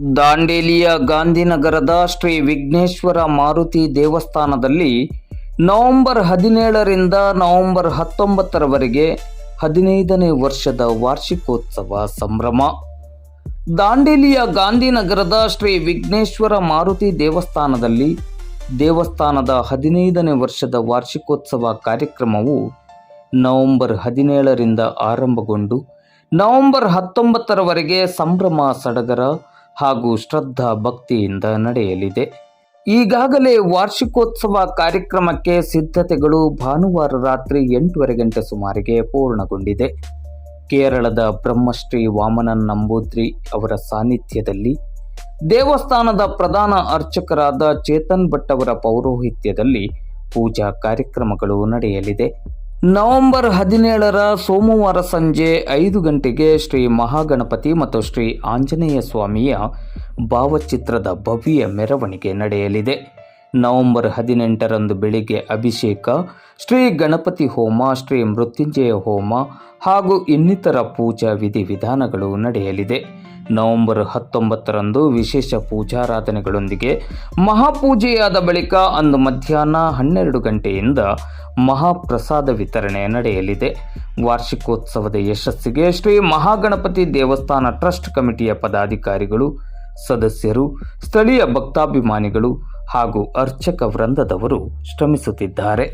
ದಾಂಡೇಲಿಯ ಗಾಂಧಿನಗರದ ಶ್ರೀ ವಿಘ್ನೇಶ್ವರ ಮಾರುತಿ ದೇವಸ್ಥಾನದಲ್ಲಿ ನವೆಂಬರ್ ಹದಿನೇಳರಿಂದ ನವೆಂಬರ್ ಹತ್ತೊಂಬತ್ತರವರೆಗೆ ಹದಿನೈದನೇ ವರ್ಷದ ವಾರ್ಷಿಕೋತ್ಸವ ಸಂಭ್ರಮ. ದಾಂಡೇಲಿಯ ಗಾಂಧಿನಗರದ ಶ್ರೀ ವಿಘ್ನೇಶ್ವರ ಮಾರುತಿ ದೇವಸ್ಥಾನದಲ್ಲಿ ದೇವಸ್ಥಾನದ ಹದಿನೈದನೇ ವರ್ಷದ ವಾರ್ಷಿಕೋತ್ಸವ ಕಾರ್ಯಕ್ರಮವು ನವೆಂಬರ್ ಹದಿನೇಳರಿಂದ ಆರಂಭಗೊಂಡು ನವೆಂಬರ್ ಹತ್ತೊಂಬತ್ತರವರೆಗೆ ಸಂಭ್ರಮ ಸಡಗರ ಹಾಗೂ ಶ್ರದ್ಧಾ ಭಕ್ತಿಯಿಂದ ನಡೆಯಲಿದೆ. ಈಗಾಗಲೇ ವಾರ್ಷಿಕೋತ್ಸವ ಕಾರ್ಯಕ್ರಮಕ್ಕೆ ಸಿದ್ಧತೆಗಳು ಭಾನುವಾರ ರಾತ್ರಿ ಎಂಟೂವರೆ ಗಂಟೆ ಸುಮಾರಿಗೆ ಪೂರ್ಣಗೊಂಡಿದೆ. ಕೇರಳದ ಬ್ರಹ್ಮಶ್ರೀ ವಾಮನನ್ ನಂಬೂದ್ರಿ ಅವರ ಸಾನ್ನಿಧ್ಯದಲ್ಲಿ, ದೇವಸ್ಥಾನದ ಪ್ರಧಾನ ಅರ್ಚಕರಾದ ಚೇತನ್ ಭಟ್ ಅವರ ಪೌರೋಹಿತ್ಯದಲ್ಲಿ ಪೂಜಾ ಕಾರ್ಯಕ್ರಮಗಳು ನಡೆಯಲಿದೆ. ನವೆಂಬರ್ ಹದಿನೇಳರ ಸೋಮವಾರ ಸಂಜೆ ಐದು ಗಂಟೆಗೆ ಶ್ರೀ ಮಹಾಗಣಪತಿ ಮತ್ತು ಶ್ರೀ ಆಂಜನೇಯ ಸ್ವಾಮಿಯ ಭಾವಚಿತ್ರದ ಭವ್ಯ ಮೆರವಣಿಗೆ ನಡೆಯಲಿದೆ. ನವೆಂಬರ್ ಹದಿನೆಂಟರಂದು ಬೆಳಿಗ್ಗೆ ಅಭಿಷೇಕ, ಶ್ರೀ ಗಣಪತಿ ಹೋಮ, ಶ್ರೀ ಮೃತ್ಯುಂಜಯ ಹೋಮ ಹಾಗೂ ಇನ್ನಿತರ ಪೂಜಾ ವಿಧಿವಿಧಾನಗಳು ನಡೆಯಲಿದೆ. ನವೆಂಬರ್ ಹತ್ತೊಂಬತ್ತರಂದು ವಿಶೇಷ ಪೂಜಾರಾಧನೆಗಳೊಂದಿಗೆ ಮಹಾಪೂಜೆಯಾದ ಬಳಿಕ ಅಂದು ಮಧ್ಯಾಹ್ನ ಹನ್ನೆರಡು ಗಂಟೆಯಿಂದ ಮಹಾಪ್ರಸಾದ ವಿತರಣೆ ನಡೆಯಲಿದೆ. ವಾರ್ಷಿಕೋತ್ಸವದ ಯಶಸ್ಸಿಗೆ ಶ್ರೀ ಮಹಾಗಣಪತಿ ದೇವಸ್ಥಾನ ಟ್ರಸ್ಟ್ ಕಮಿಟಿಯ ಪದಾಧಿಕಾರಿಗಳು, ಸದಸ್ಯರು, ಸ್ಥಳೀಯ ಭಕ್ತಾಭಿಮಾನಿಗಳು ಹಾಗೂ ಅರ್ಚಕ ವೃಂದದವರು ಶ್ರಮಿಸುತ್ತಿದ್ದಾರೆ.